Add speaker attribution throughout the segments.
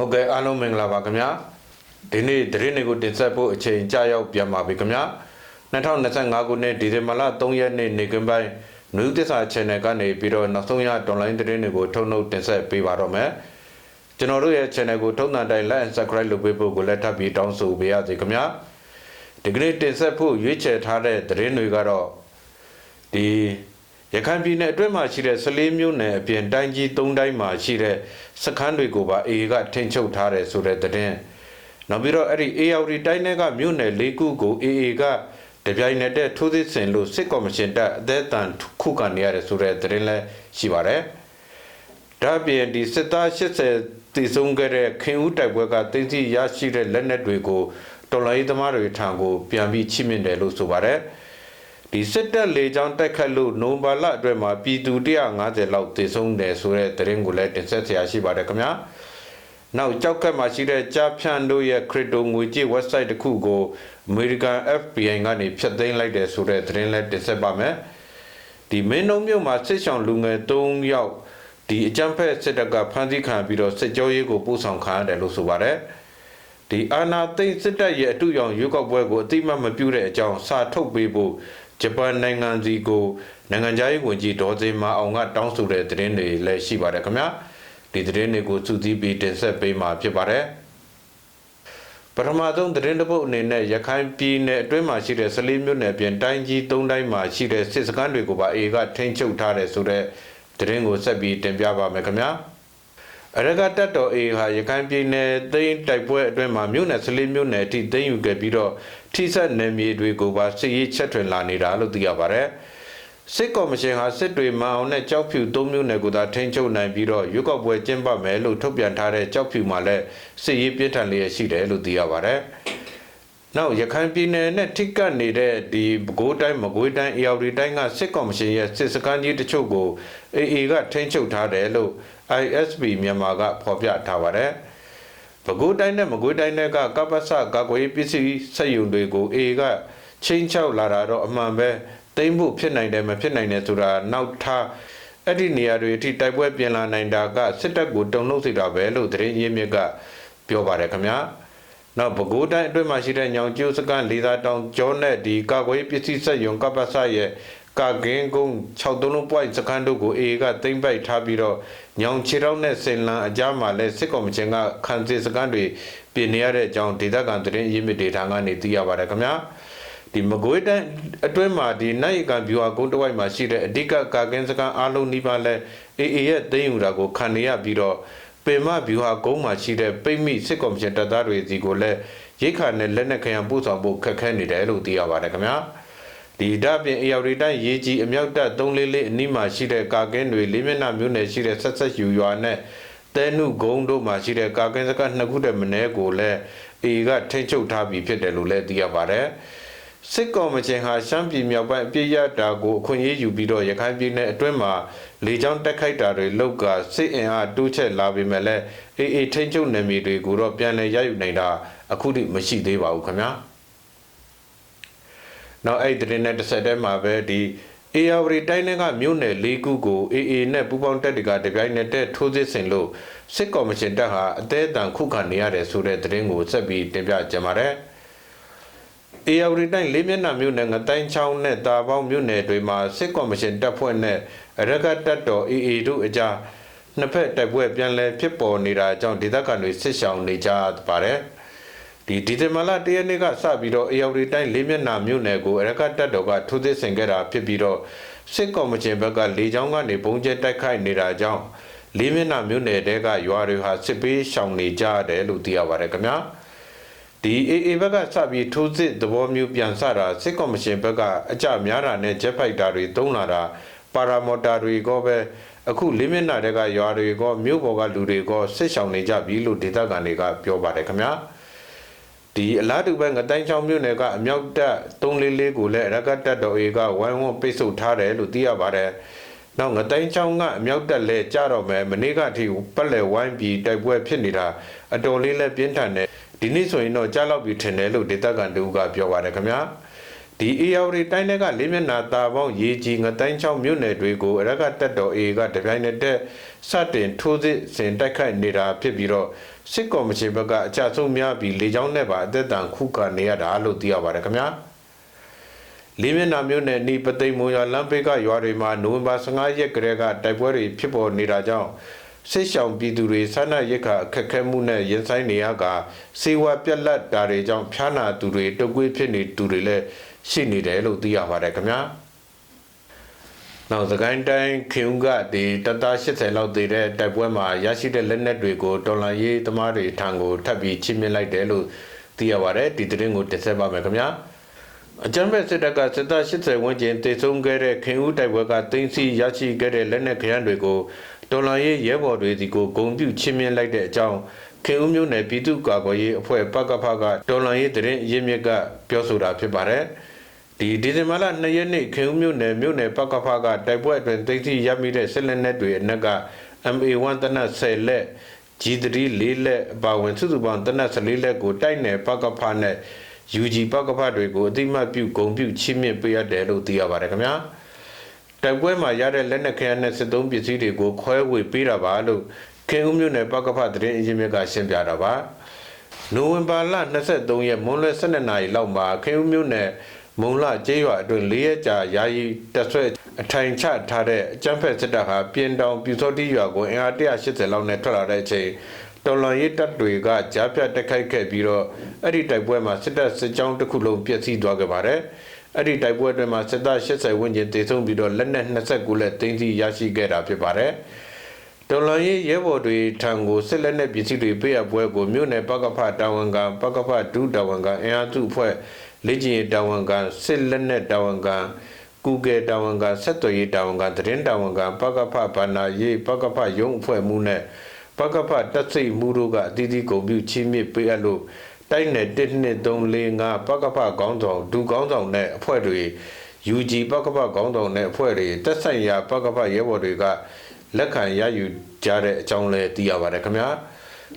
Speaker 1: ဟုတ်ကဲ့အားလုံးမင်္ဂလာပါခင်ဗျာဒီနေ့သတင်းတွေကိုတင်ဆက်ဖို့အချိန်ကြာရောက်ပြန်ပါပြီခင်ဗျာ2025ခုနှစ်ဒီဇင်ဘာလ3ရက်နေ့နေ့ကင်းပိုင်းနယူးသစ္စာ channel ကနေပြီးတော့နောက်ဆုံးရ online သတင်းတွေကိုထုတ်နှုတ်တင်ဆက်ပေးပါတော့မယ်ကျွန်တော်တို့ရဲ့ channel ကိုထုံးတန်တိုင်း like and subscribe လုပ်ပေးဖို့ကိုလည်းထပ်ပြီးတောင်းဆိုပေးရစေခင်ဗျာဒီကနေ့တင်ဆက်ဖို့ရွေးချယ်ထားတဲ့သတင်းတွေကတော့ဒီ ရခိုင်ပြည်နယ်အတွင်းမှာရှိတဲ့14မြို့နယ်အပြင်တိုင်းကြီး3တိုင်းမှာရှိတဲ့စခန်းတွေကိုပါ AA ကထိန်းချုပ်ထားတယ်ဆိုတဲ့သတင်းနောက်ပြီးတော့အဲ့ဒီ AR တိုင်းတွေကမြို့နယ်၄ခုကို AA ကတပြိုင်နက်တည်းထိုးစစ်ဆင်လို့စစ်ကော်မရှင်တပ်အသက်အံခုခံနေရတယ်ဆိုတဲ့သတင်းလည်းရှိပါတယ်ဒါ့ပြင်ဒီစစ်သား80တည်ဆုံးခဲ့တဲ့ခင်ဦးတိုက်ပွဲကတင်းစီရရှိတဲ့လက်နက်တွေကိုတော်လိုင်းသမားတွေထံကိုပြန်ပြီးချိမြင့်တယ်လို့ဆိုပါတယ် ဒီစစ်တပ်လေကြောင်းတိုက်ခတ်လို့နိုဘာလအတွက်မှာပြည်သူ150လောက်တည်ဆုံးတယ်ဆိုတဲ့သတင်းကိုလည်းတင်ဆက်ဆရာရှိပါတယ်ခင်ဗျာနောက်ကြောက်ကတ်မှာရှိတဲ့ကြားဖြန့်တို့ရဲ့ခရစ်တိုငွေကြေး website တစ်ခုကို American FBI ကနေဖျက်သိမ်းလိုက်တယ်ဆိုတဲ့သတင်းလည်းတင်ဆက်ပါမယ်ဒီမင်းတို့မြို့မှာစစ်ဆောင်လူငယ်3ယောက်ဒီအကြမ်းဖက်စစ်တပ်ကဖမ်းဆီးခံပြီးတော့စစ်ကြောရေးကိုပို့ဆောင်ခံရတယ်လို့ဆိုပါတယ်ဒီအာနာသိန်းစစ်တပ်ရဲ့အတူရောင်ရွေးကောက်ပွဲကိုအတိမတ်မပြုတဲ့အကြောင်းစာထုတ်ပေးဖို့ ဂျပန်နိုင်ငံစီကိုနိုင်ငံခြားရေးဝန်ကြီးဒေါ်စင်မာအောင်ကတောင်းဆိုတဲ့သတင်းတွေလည်းရှိပါတယ်ခင်ဗျာဒီသတင်းတွေကိုစူးစီးပြီးတင်ဆက်ပေးမှာဖြစ်ပါတယ်ပထမဆုံးသတင်းတစ်ပုဒ်အနေနဲ့ရခိုင်ပြည်နယ်အတွင်းမှာရှိတဲ့14မြို့နယ်ပြင်တိုင်းကြီး3တိုင်းမှာရှိတဲ့စစ်စခန်းတွေကိုပါအေကထိန်းချုပ်ထားတယ်ဆိုတဲ့သတင်းကိုဆက်ပြီးတင်ပြပါမယ်ခင်ဗျာ အရကတက်တော်အေဟာရခိုင်ပြည်နယ်သိန်းတိုက်ပွဲအတွင်းမှာမြို့နယ်14မြို့နယ်အထိသိမ်းယူခဲ့ပြီးတော့ထိစက်နယ်မြေတွေကိုပါစစ်ရေးချက်ထွင်လာနေတာလို့သိရပါတယ်စစ်ကော်မရှင်ဟာစစ်တွေမအောင်နဲ့ကြောက်ဖြူ၃မြို့နယ်ကိုသာထိန်းချုပ်နိုင်ပြီးတော့ရွေးကောက်ပွဲကျင်းပမယ်လို့ထုတ်ပြန်ထားတဲ့ကြောက်ဖြူမှာလည်းစစ်ရေးပြင်းထန်လျက်ရှိတယ်လို့သိရပါတယ်နောက်ရခိုင်ပြည်နယ်နဲ့ထိကပ်နေတဲ့ဒီပဲခူးတိုင်းမကွေးတိုင်းအေရဝတီတိုင်းကစစ်ကော်မရှင်ရဲ့စစ်စခန်းကြီးတချို့ကို AA ကထိန်းချုပ်ထားတယ်လို့ ISP မြန်မာကဖော်ပြထားပါတယ်။ပဲခူးတိုင်းနဲ့မကွေးတိုင်းတွေကကပ္ပစကာကွယ်ပစ္စည်းစက်ယုံတွေကို AA ကချင်းချောက်လာတာတော့အမှန်ပဲတိမ့်ဖို့ဖြစ်နိုင်တယ်မဖြစ်နိုင်တယ်ဆိုတာနောက်ထားအဲ့ဒီနေရာတွေအထိတိုက်ပွဲပြင်လာနိုင်တာကစစ်တပ်ကိုတုံ့နှုတ်စေတာပဲလို့သတင်းရင်းမြစ်ကပြောပါတယ်ခင်ဗျာ။နောက်ပဲခူးတိုင်းအတွင်းမှာရှိတဲ့ညောင်ကျိုးစကန်လေးသာတောင်ကျောနဲ့ဒီကာကွယ်ပစ္စည်းစက်ယုံကပ္ပစရဲ့ ကာကင်းကုန်း63လုံးပွိုက်စခန်းတို့ကိုအေကသိမ့်ပိုက်ထားပြီးတော့ညောင်ချီတောင်းနဲ့စင်လန်အကြားမှာလည်းစစ်ကော်မရှင်ကခံစစ်စခန်းတွေပြင်နေရတဲ့အကြောင်းဒေသခံသတင်းရင်းမြစ်ဒေတာကနေသိရပါတယ်ခင်ဗျာဒီမကွေးတိုင်းအတွင်းမှာဒီနိုင်ကံဗျူဟာကုန်းတစ်ဝိုက်မှာရှိတဲ့အဓိကကာကင်းစခန်းအားလုံးနှိပါလဲအေအေရဲ့သိမ်းယူတာကိုခံနေရပြီးတော့ပေမဗျူဟာကုန်းမှာရှိတဲ့ပိတ်မိစစ်ကော်မရှင်တပ်သားတွေစီကိုလည်းရိတ်ခါနဲ့လက်နက်ခရံပို့ဆောင်ဖို့ခက်ခဲနေတယ်လို့သိရပါတယ်ခင်ဗျာ ဒီဒါပြင်အေရီတိုင်းရေးကြီးအမြောက်တပ်344အနီးမှာရှိတဲ့ကာကင်းတွေလေးမျက်နှာမျိုးနယ်ရှိတဲ့ဆက်ဆက်ယူရွာနဲ့တဲနုဂုံတို့မှာရှိတဲ့ကာကင်းစကနှစ်ခုတည်းမင်းကိုလည်းအေကထိန်းချုပ်ထားပြီးဖြစ်တယ်လို့လည်းသိရပါတယ်စစ်ကော်မရှင်ဟာရှမ်းပြည်မြောက်ပိုင်းအပြည့်ရတာကိုအခွင့်အရေးယူပြီးတော့ရခိုင်ပြည်နယ်အတွင်းမှာလေကြောင်းတက်ခိုက်တာတွေလောက်ကစစ်အင်အားတိုးချက်လာပေမဲ့လည်းအေးအေးထိန်းချုပ်နယ်မြေတွေကိုတော့ပြန်လည်ရယူနိုင်တာအခုထိမရှိသေးပါဘူးခင်ဗျာ။ နောက်အဲ့ဒီနဲ့တစ်ဆက်တည်းမှာပဲဒီအေယာဝတီတိုင်းကမြို့နယ်၄ခုကို AA နဲ့ပူးပေါင်းတပ်တွေကတပြိုင်နက်တည်းထိုးစစ်ဆင်လို့စစ်ကော်မရှင်တပ်ဟာအသေးအံခုခံနေရတယ်ဆိုတဲ့သတင်းကိုဆက်ပြီးတင်ပြကြပါမယ်။အေယာဝတီတိုင်းလေးမျက်နှာမြို့နယ်ငတိုင်းချောင်းနဲ့တာပေါင်းမြို့နယ်တွေမှာစစ်ကော်မရှင်တပ်ဖွဲ့နဲ့အရကတပ်တော် AA တို့အကြားနှစ်ဖက်တိုက်ပွဲပြန်လည်ဖြစ်ပေါ်နေတာကြောင့်ဒေသခံတွေစစ်ရှောင်နေကြပါတယ်။ ဒီဒီဇင်ဘာလ၁ရက်နေ့ကစပြီးတော့အေယော်ရီတိုင်းလေးမျက်နှာမြို့နယ်ကိုအရကတပ်တော်ကထိုးစစ်ဆင်ခဲ့တာဖြစ်ပြီးတော့စစ်ကော်မရှင်ဘက်ကလေကြောင်းကနေပုံကျဲတိုက်ခိုက်နေတာကြောင့်လေးမျက်နှာမြို့နယ်တဲကရွာတွေဟာစစ်ပေးရှောင်နေကြတယ်လို့သိရပါတယ်ခင်ဗျာဒီအေအေဘက်ကစပြီးထိုးစစ်သဘောမျိုးပြန်ဆတာစစ်ကော်မရှင်ဘက်ကအကြများတာနဲ့ဂျက်ဖိုက်တာတွေတုံးလာတာပါရာမော်တာတွေကပဲအခုလေးမျက်နှာတဲကရွာတွေကမြို့ပေါ်ကလူတွေကစစ်ရှောင်နေကြပြီလို့ဒေသခံတွေကပြောပါတယ်ခင်ဗျာ ဒီအလားတူပဲငတိုင်းချောင်းမြို့နယ်ကအမြောက်တပ်344ကိုလည်းရကတ်တပ်တော်အေကဝိုင်းဝန်းပိတ်ဆို့ထားတယ်လို့သိရပါတယ်။နောက်ငတိုင်းချောင်းကအမြောက်တပ်လည်းကြတော့မယ်မနေ့ကအထိပတ်လည်ဝိုင်းပြီးတိုက်ပွဲဖြစ်နေတာအတော်လေးလည်းပြင်းထန်တယ်ဒီနေ့ဆိုရင်တော့ကြားလောက်ပြီးထင်တယ်လို့ဒေသခံတူကပြောပါတယ်ခင်ဗျာ။ ဒဒီအေယာဝတီတိုင်းတွေကလေးမျက်နှာတာပေါင်းရေကြီးငတိုင်းချောင်းမြို့နယ်တွေကိုအရကတက်တော်အေကတပြိုင်နက်တည်းစတင်ထိုးစစ်ဆင်တိုက်ခိုက်နေတာဖြစ်ပြီးတော့စစ်ကော်မရှင်ဘက်ကအကြဆုံးများပြီးလေကြောင်းနဲ့ပါအသက်တန်ခုခံနေရတာလို့သိရပါတယ်ခင်ဗျာလေးမျက်နှာမြို့နယ်နီပသိမ်မွန်ရွာလမ်းဘေးကရွာတွေမှာနိုဝင်ဘာ15ရက်ကလေးကတိုက်ပွဲတွေဖြစ်ပေါ်နေတာကြောင့်စစ်ရှောင်ပြည်သူတွေဆန္ဒရက်ခအခက်ခဲမှုနဲ့ရင်ဆိုင်နေရကစေဝါပြက်လက်တာတွေကြောင့်ဖျားနာသူတွေတုပ်ကွေးဖြစ်နေသူတွေလည်း ရှိနေတယ်လို့သိရပါတယ်ခင်ဗျာနောက်သကိုင်းတိုင်းခင်ဦးကဒီတတ80လောက်သေးတဲ့တိုက်ပွဲမှာရရှိတဲ့လက်နက်တွေကိုတော်လန်ရေးသမားတွေထံကိုထပ်ပြီးချင်းမြင့်လိုက်တယ်လို့သိရပါတယ်ဒီသတင်းကိုတင်ဆက်ပါမယ်ခင်ဗျာအကြမ်းဖက်စစ်တပ်ကစစ်သား80ဝန်းကျင်တေဆုံးခဲ့တဲ့ခင်ဦးတိုက်ပွဲကတင်းစီရရှိခဲ့တဲ့လက်နက်ခရမ်းတွေကိုတော်လန်ရေးရဲဘော်တွေစီကိုဂုံပြုချင်းမြင့်လိုက်တဲ့အကြောင်းခင်ဦးမြို့နယ်ပြည်သူ့ကာကွယ်ရေးအဖွဲ့ပကဖကတော်လန်ရေးတရင်ရင်းမြစ်ကပြောဆိုတာဖြစ်ပါတယ် ဒီဒီဇင်ဘာလ2ရက်နေ့ခင်ဦးမြို့နယ်မြို့နယ်ပကဖကတိုက်ပွဲအတွင်းတိတ်စီရမိတဲ့စစ်လက်နက်တွေအနက်က MA1 တနတ်10လက် G3 4လက်အပါဝင်စုစုပေါင်းတနတ်14လက်ကိုတိုက်နယ်ပကဖနဲ့ UG ပကဖတွေကိုအတိမတ်ပြုဂုံပြုချီးမြှင့်ပေးရတယ်လို့သိရပါတယ်ခင်ဗျာတိုက်ပွဲမှာရတဲ့လက်နက်ခဲယမ်းနဲ့စစ်သုံးပစ္စည်းတွေကိုခွဲဝေပေးတာပါလို့ခင်ဦးမြို့နယ်ပကဖသတင်းအရင်းမြစ်ကရှင်းပြတာပါနိုဝင်ဘာလ23ရက်မွန်းလွဲ12နာရီလောက်မှာခင်ဦးမြို့နယ် မုံလကျေးရွာအတွင်း၄ရက်ကြာယာယီတက်ဆွဲအထိုင်ချထားတဲ့အကျန်းဖက်စစ်တပ်ဟာပြင်တောင်ပြူစောတိရွာကိုအင်အား180လောက်နဲ့ထွက်လာတဲ့အချိန်တော်လန်ရေးတပ်တွေကကြားဖြတ်တက်ခိုက်ခဲ့ပြီးတော့အဲ့ဒီတိုက်ပွဲမှာစစ်တပ်စစ်ကြောင်းတစ်ခုလုံးပြည့်စည်သွားခဲ့ပါတယ်အဲ့ဒီတိုက်ပွဲအတွင်းမှာစစ်သား80ဝန်းကျင်တေဆုံးပြီးတော့လက်နက်29လက်တင်းစီရရှိခဲ့တာဖြစ်ပါတယ်တော်လန်ရေးရဲဘော်တွေထံကိုစစ်လက်နက်ပစ္စည်းတွေပေးအပ်ပွဲကိုမြို့နယ်ပကဖတာဝန်ခံပကဖဒုတာဝန်ခံအင်အားစုအဖွဲ့ လေ့ကျင့်ရေးတာဝန်ခံစစ်လက်နက်တာဝန်ခံကူကယ်တာဝန်ခံဆက်သွယ်ရေးတာဝန်ခံသတင်းတာဝန်ခံပကဖဘာနာရေးပကဖရုံးအဖွဲ့မှုနဲ့ပကဖတက်စိတ်မှုတို့ကအသီးသီးကုန်ပြုချီးမြှင့်ပေးအပ်လို့တိုက်နယ်1 2 3 4 5ပကဖခေါင်းဆောင်ဒူခေါင်းဆောင်နဲ့အဖွဲ့တွေ UG ပကဖခေါင်းဆောင်နဲ့အဖွဲ့တွေတက်ဆိုင်ရာပကဖရဲဘော်တွေကလက်ခံရယူကြတဲ့အကြောင်းလဲသိရပါတယ်ခင်ဗျာ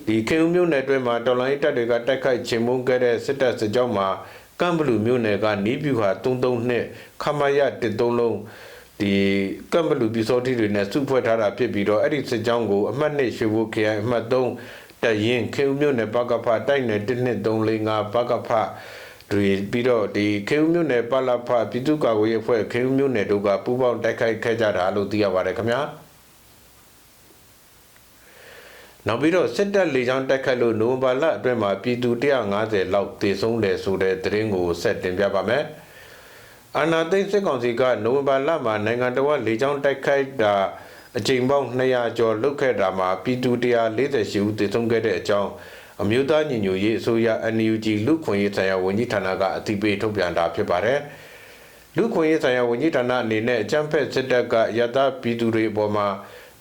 Speaker 1: ဒီခင်ဦးမြို့နယ်အတွင်းမှာတော်လိုင်းတပ်တွေကတိုက်ခိုက်ချေမှုန်းခဲ့တဲ့စစ်တပ်စစ်ကြောင်းမှာ ကမ်ဘလူမြို့နယ်ကနီးပြူဟာ33နှစ်ခမရ13လုံးဒီကမ်ဘလူပြည်စောတိတွေနဲ့စုဖွဲ့ထားတာဖြစ်ပြီးတော့အဲ့ဒီစစ်ကြောင်းကိုအမှတ်1ရွှေဘိုခရိုင်အမှတ်3တရင်ခင်ဦးမြို့နယ်ပကဖတိုက်နယ်12345ပကဖတွေပြီးတော့ဒီခေဦးမြို့နယ်ပလဖပြည်သူ့ကာကွယ်ရေးအဖွဲ့ခေဦးမြို့နယ်တို့ကပူးပေါင်းတိုက်ခိုက်ခဲ့ကြတာလို့သိရပါတယ်ခင်ဗျာ နောက်ပြီးတော့စစ်တပ်လေကြောင်းတိုက်ခိုက်လို့နိုဝင်ဘာလအတွင်းမှာပြည်သူ150လောက်တေဆုံးတယ်ဆိုတဲ့သတင်းကိုဆက်တင်ပြပါမယ်။အာနာသိန်းစစ်ကောင်စီကနိုဝင်ဘာလမှာနိုင်ငံတော်လေကြောင်းတိုက်ခိုက်တာအကြိမ်ပေါင်း200ကျော်လုတ်ခဲ့တာမှာပြည်သူ148ဦးတေဆုံးခဲ့တဲ့အကြောင်းအမျိုးသားညီညွတ်ရေးအစိုးရ NUG လူခွင့်ရေးဆိုင်ရာဝန်ကြီးဌာနကအသိပေးထုတ်ပြန်တာဖြစ်ပါတယ်။လူခွင့်ရေးဆိုင်ရာဝန်ကြီးဌာနအနေနဲ့အကြမ်းဖက်စစ်တပ်ကရတပြည်သူတွေအပေါ်မှာ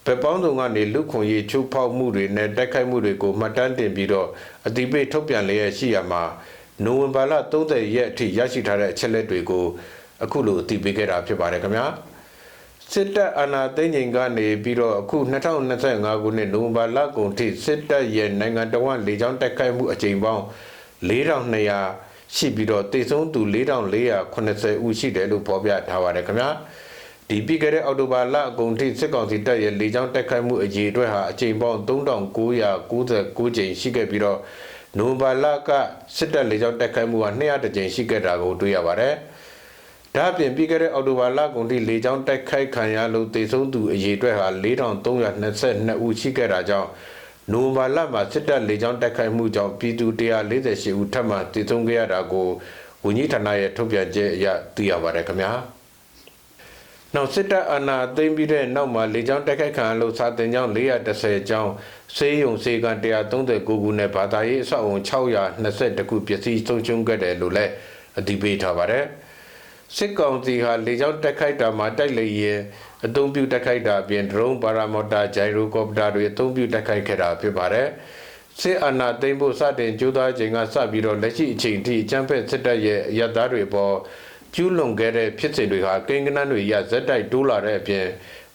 Speaker 1: ဗက်ပေါင်းစုံကနေလူခွန်ရေးချုပ်ဖောက်မှုတွေနဲ့တိုက်ခိုက်မှုတွေကိုမှတ်တမ်းတင်ပြီးတော့အတိပေးထုတ်ပြန်လျက်ရှိရမှာနိုဝင်ဘာလ30ရက်အထိရရှိထားတဲ့အချက်လက်တွေကိုအခုလိုအတိပေးခဲ့တာဖြစ်ပါတယ်ခင်ဗျာစစ်တပ်အာဏာသိမ်းချိန်ကနေပြီးတော့အခု2025ခုနှစ်နိုဝင်ဘာလကုန်ထိစစ်တပ်ရဲ့နိုင်ငံတော်ဝန်လေကြောင်းတိုက်ခိုက်မှုအကြိမ်ပေါင်း4200ရှိပြီးတော့တည်ဆုံးသူ4480ဦးရှိတယ်လို့ဖော်ပြထားပါတယ်ခင်ဗျာ ဒီပြီးခဲ့တဲ့အောက်တိုဘာလအကုန်ထိစစ်ကောင်စီတပ်ရဲ့လေကြောင်းတိုက်ခိုက်မှုအကြီးအတွက်ဟာအကြိမ်ပေါင်း3999ကြိမ်ရှိခဲ့ပြီးတော့နိုဝင်ဘာလကစစ်တပ်လေကြောင်းတိုက်ခိုက်မှုဟာ200ကြိမ်ရှိခဲ့တာကိုတွေ့ရပါတယ်။ဒါ့အပြင်ပြီးခဲ့တဲ့အောက်တိုဘာလကုန်ထိလေကြောင်းတိုက်ခိုက်ခံရလို့တေဆုံးသူအကြီးအတွက်ဟာ4322ဦးရှိခဲ့တာကြောင့်နိုဝင်ဘာလမှာစစ်တပ်လေကြောင်းတိုက်ခိုက်မှုကြောင့်ပြည်သူ148ဦးထပ်မံတေဆုံးခဲ့ရတာကိုဝန်ကြီးဌာနရဲ့ထုတ်ပြန်ချက်အရသိရပါတယ်ခင်ဗျာ။ နောက်စစ်တပ်အာဏာသိမ်းပြီးတဲ့နောက်မှာလေကြောင်းတိုက်ခိုက်ခံလို့စာတင်ကြောင်း430ကျောင်းစေးရုံစေကန်139ခုနဲ့ဘာသာရေးအဆောက်အုံ622ခုပစ္စည်းဆုံးရှုံးခဲ့တယ်လို့လည်းအတည်ပြုထားပါတယ်စစ်ကောင်စီဟာလေကြောင်းတိုက်ခိုက်တာမှာတိုက်လေရင်အသုံးပြုတိုက်ခိုက်တာအပြင်ဒရုန်းပါရာမော်တာဂျိုင်ရိုကော်ပတာတွေအသုံးပြုတိုက်ခိုက်ခဲ့တာဖြစ်ပါတယ်စစ်အာဏာသိမ်းဖို့စတင်ကြိုးစားချိန်ကစပြီးတော့လက်ရှိအချိန်ထိအကြမ်းဖက်စစ်တပ်ရဲ့ရသားတွေပေါ် ကျူးလွန်ခဲ့တဲ့ဖြစ်စဉ်တွေဟာကိန်းကနန်းတွေရဇက်တိုက်တိုးလာတဲ့အပြင်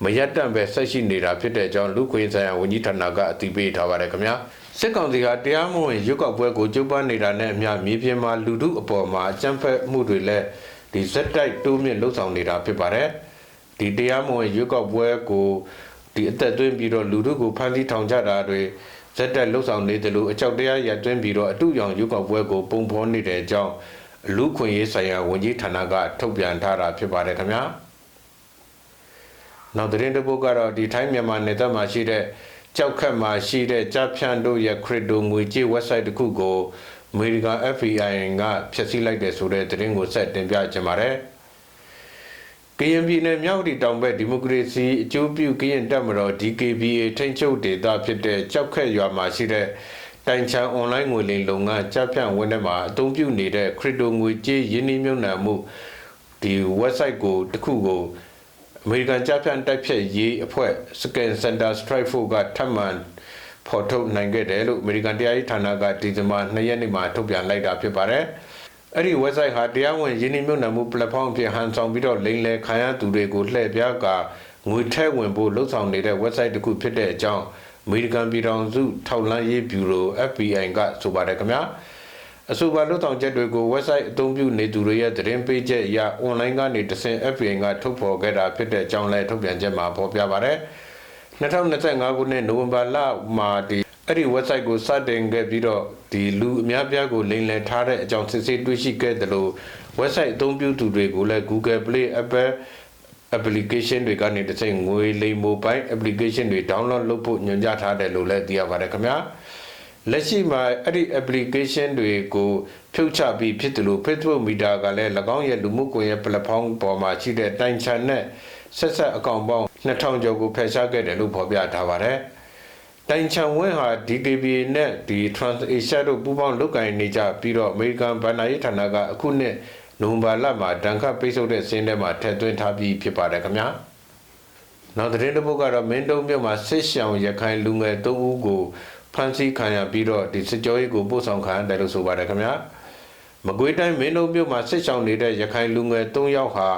Speaker 1: မရက်တန့်ပဲဆက်ရှိနေတာဖြစ်တဲ့အကြောင်းလူခွင့်ဆိုင်ရာဝန်ကြီးဌာနကအတည်ပြုထားပါတယ်ခင်ဗျာစစ်ကောင်စီကတရားမဝင်ရွက်ကောက်ပွဲကိုကျုပ်ပန်းနေတာနဲ့အမျှမြေပြင်မှာလူထုအပေါ်မှာအကြမ်းဖက်မှုတွေလည်းဒီဇက်တိုက်တိုးမြင့်လှုပ်ဆောင်နေတာဖြစ်ပါတယ်ဒီတရားမဝင်ရွေးကောက်ပွဲကိုဒီအသက်သွင်းပြီးတော့လူထုကိုဖမ်းဆီးထောင်ချတာတွေဇက်တက်လှုပ်ဆောင်နေတယ်လို့အကြောက်တရားရသွင်းပြီးတော့အတူရောင်ရွေးကောက်ပွဲကိုပုံဖော်နေတဲ့အကြောင်း လူခွင့်ရေးဆိုင်ရာဝန်ကြီးဌာနကထုတ်ပြန်ထားတာဖြစ်ပါတယ်ခင်ဗျာနောက်သတင်းတစ်ပုဒ်ကတော့ဒီထိုင်းမြန်မာနယ်သက်မှာရှိတဲ့ကြောက်ခတ်မှာရှိတဲ့ကြားဖြန့်တို့ရဲ့ခရစ်တိုငွေကြေး website တစ်ခုကိုအမေရိကန် FBI ကဖျက်ဆီးလိုက်တယ်ဆိုတဲ့သတင်းကိုဆက်တင်ပြချင်ပါတယ်ကရင်ပြည်နယ်မြောက်တီတောင်ဘက်ဒီမိုကရေစီအကျိုးပြုကရင်တပ်မတော် DKBA ထိန်းချုပ်ဒေသဖြစ်တဲ့ကြောက်ခက်ရွာမှာရှိတဲ့ တိုင်ချန်အွန်လိုင်းငွေလိမ်လုပ်ငန်းကြားဖြန့်ဝင်းထဲမှာအသုံးပြုနေတဲ့ခရစ်တိုငွေကြေးယင်းနှိမ့်မြုပ်နှံမှုဒီ website ကိုတစ်ခုကိုအမေရိကန်ကြားဖြန့်တိုက်ဖြတ်ရေးအဖွဲ့ Scan Center Strike Force ကထပ်မံဖော်ထုတ်နိုင်ခဲ့တယ်လို့အမေရိကန်တရားရေးဌာနကဒီဇင်ဘာ2ရက်နေ့မှာထုတ်ပြန်လိုက်တာဖြစ်ပါတယ်။အဲ့ဒီ website ဟာတရားဝင်ယင်းနှိမ့်မြုပ်နှံမှု platform အဖြစ်ဟန်ဆောင်ပြီးတော့လိမ်လည်ခံရသူတွေကိုလှည့်ပြားကာငွေထည့်ဝင်ဖို့လှုံ့ဆော်နေတဲ့ website တစ်ခုဖြစ်တဲ့အကြောင်း အမေရိကန်ပြည်ထောင်စုထောက်လှမ်းရေးဘျူရို FBI ကဆိုပါတယ်ခင်ဗျာအဆိုပါလွတ်ဆောင်ချက်တွေကို website အသုံးပြုနေသူတွေရဲ့သတင်းပေးချက်အရ online ကနေတဆင့် FBI ကထုတ်ဖော်ခဲ့တာဖြစ်တဲ့အကြောင်းလည်းထုတ်ပြန်ချက်မှာဖော်ပြပါတယ်2025ခုနှစ်နိုဝင်ဘာလမှာဒီအဲ့ဒီ website ကိုစတင်ခဲ့ပြီးတော့ဒီလူအများပြားကိုလိမ်လည်ထားတဲ့အကြောင်းစစ်ဆေးတွေ့ရှိခဲ့တယ်လို့ website အသုံးပြုသူတွေကိုလည်း Google Play Apple application တွေကနေတစ်ချိန်ငွေလိမ် mobile application တွေ download လုပ်ဖို့ညွှန်ကြားထားတယ်လို့လည်းသိရပါတယ်ခင်ဗျာလက်ရှိမှာအဲ့ဒီ application တွေကိုဖြုတ်ချပြီးဖြစ်တယ်လို့ Facebook Meta ကလည်း၎င်းရဲ့လူမှုကွန်ရက် platform ပေါ်မှာရှိတဲ့တိုင်ချန်နဲ့ဆက်ဆက်အကောင့်ပေါင်း2000ကျော်ကိုဖယ်ရှားခဲ့တယ်လို့ဖော်ပြထားပါတယ်တိုင်ချန်ဝင်းဟာ DKBA နဲ့ဒီ TransAsia တို့ပူးပေါင်းလုပ်ကိုင်နေကြပြီးတော့ American ဘဏ္ဍာရေးဌာနကအခုနှစ် နိုဝင်ဘာလမှာဒဏ်ခတ်ပိတ်ဆို့တဲ့စင်းထဲမှာထည့်သွင်းထားပြီးဖြစ်ပါတယ်ခင်ဗျာနောက်သတင်းတစ်ပုဒ်ကတော့မင်းတုံးမြို့မှာစစ်ရှောင်ရခိုင်လူငယ်၃ဦးကိုဖမ်းဆီးခံရပြီးတော့ဒီစစ်ကြောရေးကိုပို့ဆောင်ခံရတယ်လို့ဆိုပါတယ်ခင်ဗျာမကွေးတိုင်းမင်းတုံးမြို့မှာစစ်ရှောင်နေတဲ့ရခိုင်လူငယ်၃ယောက်ဟာ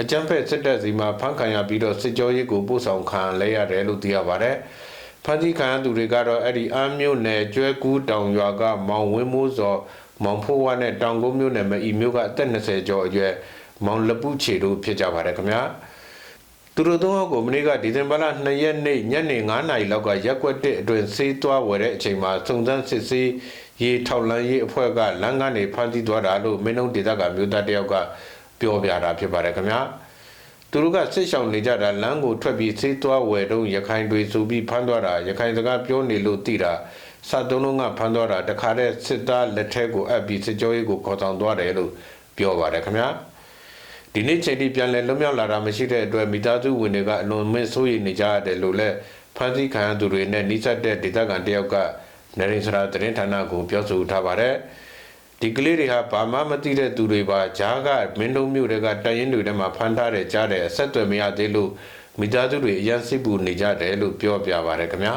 Speaker 1: အကြမ်းဖက်စစ်တပ်စီမှာဖမ်းခံရပြီးတော့စစ်ကြောရေးကိုပို့ဆောင်ခံလဲရတယ်လို့သိရပါတယ်ဖမ်းဆီးခံရသူတွေကတော့အဲ့ဒီအမ်းမြို့နယ်ကျွဲကူးတောင်ရွာကမောင်ဝင်းမိုးစော် မောင်ဖိုးဝါနဲ့တောင်ကုန်းမြို့နယ်မအီမြို့ကအသက်20ကျော်အရွယ်မောင်လပုချေတို့ဖြစ်ကြပါတယ်ခင်ဗျာသူတို့သုံးယောက်ကိုမနေ့ကဒီဇင်ဘာလ2ရက်နေ့ညနေ9နာရီလောက်ကရက်ွက်တဲ့အတွင်ဆေးသွားဝယ်တဲ့အချိန်မှာစုံစမ်းစစ်ဆေးရေးထောက်လန်းရေးအဖွဲ့ကလမ်းကနေဖမ်းဆီးသွားတာလို့မင်းတို့ဒေသကမြို့သားတယောက်ကပြောပြတာဖြစ်ပါတယ်ခင်ဗျာသူတို့ကစစ်ဆောင်နေကြတာလမ်းကိုထွက်ပြီးဆေးသွားဝယ်တော့ရခိုင်တွေဆိုပြီးဖမ်းသွားတာရခိုင်စကားပြောနေလို့သိတာ စတုံးလုံးကဖမ်းသွားတာတခါတည်းစစ်သားလက်ထက်ကိုအပ်ပြီးစစ်ကြောရေးကိုခေါ်ဆောင်သွားတယ်လို့ပြောပါတယ်ခင်ဗျာဒီနေ့ချိန်ထိပြန်လည်လွတ်မြောက်လာတာမရှိတဲ့အတွက်မိသားစုဝင်တွေကအလွန်မင်းဆိုးရိမ်နေကြရတယ်လို့လည်းဖမ်းဆီးခံရသူတွေနဲ့နှိစက်တဲ့ဒေသခံတယောက်ကနေရင်စရာသတင်းဌာနကိုပြောဆိုထားပါတယ်ဒီကလေးတွေဟာဘာမှမသိတဲ့သူတွေပါဂျားကမင်းတုံးမြို့တွေကတရင်တွေထဲမှာဖမ်းထားတဲ့ကြားတဲ့အဆက်အသွယ်မရသေးလို့မိသားစုတွေအရန်စစ်ပူနေကြတယ်လို့ပြောပြပါတယ်ခင်ဗျာ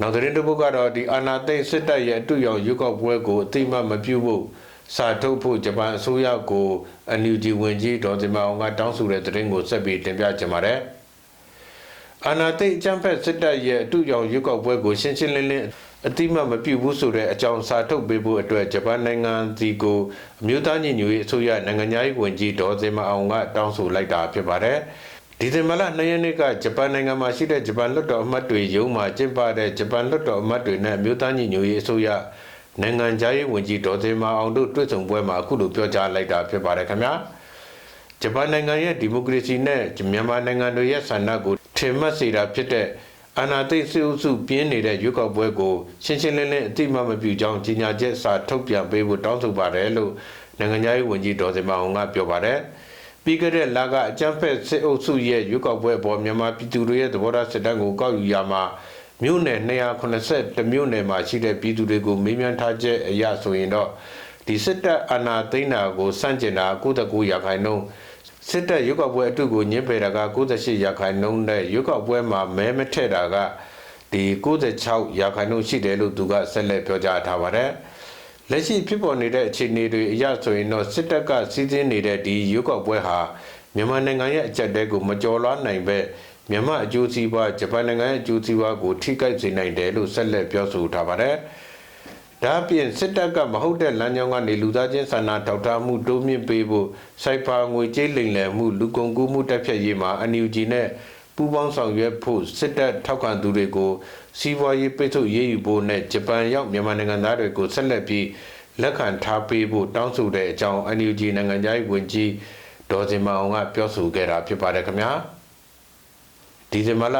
Speaker 1: နောက်သတင်းတစ်ပုဒ်ကတော့ဒီအာနာသိန်းစစ်တပ်ရဲ့အတူရောင်ရွေးကောက်ပွဲကိုအတိမမပြုဖို့စာထုတ်ဖို့ဂျပန်အစိုးရကိုအန်ယူဂျီဝင်ကြီးဒေါ်စင်မအောင်ကတောင်းဆိုတဲ့သတင်းကိုဆက်ပြီးတင်ပြချင်ပါတယ်။အာနာသိန်းအကြံဖက်စစ်တပ်ရဲ့အတူရောင်ရွေးကောက်ပွဲကိုရှင်းရှင်းလင်းလင်းအတိမမပြုဘူးဆိုတဲ့အကြောင်းစာထုတ်ပေးဖို့အတွက်ဂျပန်နိုင်ငံစီကိုအမျိုးသားညီညွတ်ရေးအစိုးရနိုင်ငံသားရေးဝန်ကြီးဒေါ်စင်မအောင်ကတောင်းဆိုလိုက်တာဖြစ်ပါတယ်။ ဒီဇင်ဘာလ2ရက်နေ့ကဂျပန်နိုင်ငံမှာရှိတဲ့ဂျပန်လွှတ်တော်အမတ်တွေရုံးမှာကျင်းပတဲ့ဂျပန်လွှတ်တော်အမတ်တွေနဲ့မြို့သားညီညွတ်ရေးအစိုးရနိုင်ငံသားရေးဝန်ကြီးဒေါ်စင်မာအောင်တို့တွေ့ဆုံပွဲမှာအခုလိုပြောကြားလိုက်တာဖြစ်ပါတယ်ခင်ဗျာဂျပန်နိုင်ငံရဲ့ဒီမိုကရေစီနဲ့မြန်မာနိုင်ငံတွေရဲ့ဆန္ဒကိုထင်မှတ်စေတာဖြစ်တဲ့အာဏာသိမ်းစစ်အုပ်စုပြင်းနေတဲ့ရွေးကောက်ပွဲကိုရှင်းရှင်းလင်းလင်းအတိမမပြုကြောင်းကြီးညာချက်စာထုတ်ပြန်ပေးဖို့တောင်းဆိုပါတယ်လို့နိုင်ငံသားရေးဝန်ကြီးဒေါ်စင်မာအောင်ကပြောပါတယ်။ ပြီးခဲ့တဲ့လကအကြမ်းဖက်စစ်အုပ်စုရဲ့ရွေးကောက်ပွဲပေါ်မြန်မာပြည်သူတွေရဲ့သဘောထားစစ်တမ်းကိုကောက်ယူရမှာမြို့နယ်280မြို့နယ်မှာရှိတဲ့ပြည်သူတွေကိုမေးမြန်းထားချက်အရဆိုရင်တော့ဒီစစ်တပ်အာဏာသိမ်းတာကိုစန့်ကျင်တာ99ရာခိုင်နှုန်းစစ်တပ်ရွေးကောက်ပွဲအတုကိုညှင်းပယ်တာက98ရာခိုင်နှုန်းနဲ့ရွေးကောက်ပွဲမှာမဲမထည့်တာကဒီ96ရာခိုင်နှုန်းရှိတယ်လို့သူကဆက်လက်ပြောကြားထားပါတယ်။ လက်ရှိဖြစ်ပေါ်နေတဲ့အခြေအနေတွေအရဆိုရင်တော့စစ်တပ်ကစီးစင်းနေတဲ့ဒီရွေးကောက်ပွဲဟာမြန်မာနိုင်ငံရဲ့အကြက်တဲကိုမကျော်လွှားနိုင်ပဲမြန်မာအကျိုးစီးပွားဂျပန်နိုင်ငံရဲ့အကျိုးစီးပွားကိုထိခိုက်စေနိုင်တယ်လို့ဆက်လက်ပြောဆိုထားပါတယ်။ဒဒါအပြင်စစ်တပ်ကမဟုတ်တဲ့လမ်းကြောင်းကနေလူသားချင်းစာနာထောက်ထားမှုတိုးမြင့်ပေးဖို့စိုက်ဖာငွေကြေးလိမ်လည်မှုလူကုန်ကူးမှုတက်ဖြတ်ရေးမှာ NUG နဲ့ ပူးပေါင်းဆောင်ရွက်ဖို့စစ်တပ်ထောက်ခံသူတွေကိုစီးပွားရေးပိတ်ဆို့ရေးယူဖို့နဲ့ဂျပန်ရောက်မြန်မာနိုင်ငံသားတွေကိုဆက်လက်ပြီးလက်ခံထားပေးဖို့တောင်းဆိုတဲ့အကြောင်း NUG နိုင်ငံသားရေးဝန်ကြီးဒေါ်စင်မအောင်ကပြောဆိုခဲ့တာဖြစ်ပါတယ်ခင်ဗျာဒီဇင်ဘာလ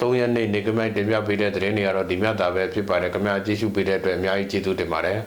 Speaker 1: 3ရက်နေ့နေကမိုက်တင်ပြပေးတဲ့သတင်းတွေကတော့ဒီမြတ်တာပဲဖြစ်ပါတယ်ခင်ဗျာကြည့်ရှုပေးတဲ့အတွက်အများကြီးကျေးဇူးတင်ပါတယ်